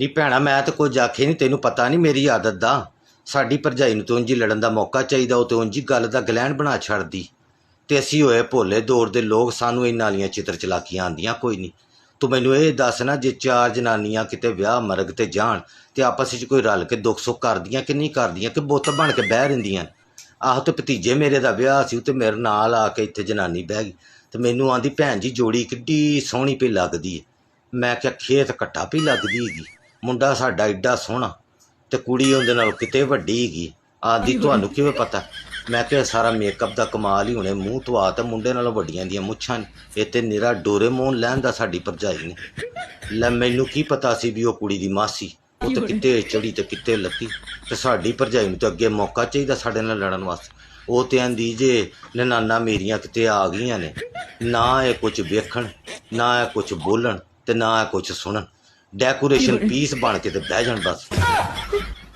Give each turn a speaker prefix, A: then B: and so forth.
A: ਨਹੀਂ ਭੈਣਾ, ਮੈਂ ਤਾਂ ਕੁਝ ਆਖੇ ਨਹੀਂ ਤੈਨੂੰ ਪਤਾ ਨਹੀਂ ਮੇਰੀ ਆਦਤ ਦਾ। ਸਾਡੀ ਭਰਜਾਈ ਨੂੰ ਤੇ ਉਂਝ ਹੀ ਲੜਨ ਦਾ ਮੌਕਾ ਚਾਹੀਦਾ, ਉਹ ਤੇ ਉਂਝ ਹੀ ਗੱਲ ਦਾ ਗਲੈਣ ਬਣਾ ਛੱਡਦੀ। ਤੇ ਅਸੀਂ ਹੋਏ ਭੋਲੇ ਦੌਰ ਦੇ ਲੋਕ, ਸਾਨੂੰ ਇਹਨਾਂ ਵਾਲੀਆਂ ਚਿੱਤਰ ਚਲਾਕੀਆਂ ਆਂਦੀਆਂ ਕੋਈ ਨਹੀਂ ਤੂੰ ਮੈਨੂੰ ਇਹ ਦੱਸ ਨਾ, ਜੇ ਚਾਰ ਜਨਾਨੀਆਂ ਕਿਤੇ ਵਿਆਹ, ਮਰਗ ਤੇ ਜਾਣ, ਤੇ ਆਪਸ ਵਿੱਚ ਕੋਈ ਰਲ ਕੇ ਦੁੱਖ ਸੁੱਖ ਕਰਦੀਆਂ ਕਿ ਨਹੀਂ ਕਰਦੀਆਂ, ਕਿ ਬੁੱਤ ਬਣ ਕੇ ਬਹਿ ਰਹਿੰਦੀਆਂ ਆਹੋ ਤੇ ਭਤੀਜੇ ਮੇਰੇ ਦਾ ਵਿਆਹ ਸੀ ਤੇ ਮੇਰੇ ਨਾਲ ਆ ਕੇ ਇੱਥੇ ਜਨਾਨੀ ਬਹਿ ਗਈ। ਤੇ ਮੈਨੂੰ ਆਂਦੀ, ਭੈਣ ਜੀ ਜੋੜੀ ਕਿੱਡੀ ਸੋਹਣੀ ਪਈ ਲੱਗਦੀ ਹੈ ਮੈਂ ਕਿਹਾ, ਖੇਤ ਕੱਟਾ ਪਈ ਲੱਗਦੀ ਹੈਗੀ। ਮੁੰਡਾ ਸਾਡਾ ਐਡਾ ਸੋਹਣਾ ਤੇ ਕੁੜੀ ਉਹਦੇ ਨਾਲ ਕਿਤੇ ਵੱਡੀ ਹੈਗੀ ਆਂਦੀ ਤੁਹਾਨੂੰ ਕਿਵੇਂ ਪਤਾ? ਮੈਂ ਕਿਹਾ ਸਾਰਾ ਮੇਕਅਪ ਦਾ ਕਮਾਲ ਹੀ ਹੁਣੇ ਮੂੰਹ ਧਵਾ ਤੇ ਮੁੰਡੇ ਨਾਲੋਂ ਵੱਡੀਆਂ ਦੀਆਂ ਮੁੱਛਾਂ ਨੇ। ਇਹ ਤੇ ਨਿਰਾ ਡੋਰੇਮੋਨ ਲੈਣ ਦਾ ਸਾਡੀ ਭਰਜਾਈ ਨੇ। ਲੈ ਮੈਨੂੰ ਕੀ ਪਤਾ ਸੀ ਵੀ ਉਹ ਕੁੜੀ ਦੀ ਮਾਸੀ ਉਹ ਤੇ ਕਿਤੇ ਚੜੀ ਤੇ ਕਿਤੇ ਲੱਤੀ ਤੇ ਸਾਡੀ ਭਰਜਾਈ ਨੂੰ ਤਾਂ ਅੱਗੇ ਮੌਕਾ ਚਾਹੀਦਾ ਸਾਡੇ ਨਾਲ ਲੜਨ ਵਾਸਤੇ। ਉਹ ਤੇ ਆਂਦੀ ਜੇ ਨਨਾਨਾ ਮੇਰੀਆਂ ਕਿਤੇ ਆ ਗਈਆਂ ਨੇ ਨਾ ਇਹ ਕੁਝ ਵੇਖਣ ਨਾ ਇਹ ਕੁਝ ਬੋਲਣ ਤੇ ਨਾ ਇਹ ਕੁਝ ਸੁਣਨ। ਡੈਕੋਰੇਸ਼ਨ ਪੀਸ ਬਣ ਕੇ ਤੇ ਬਹਿ ਜਾਣ ਬਸ।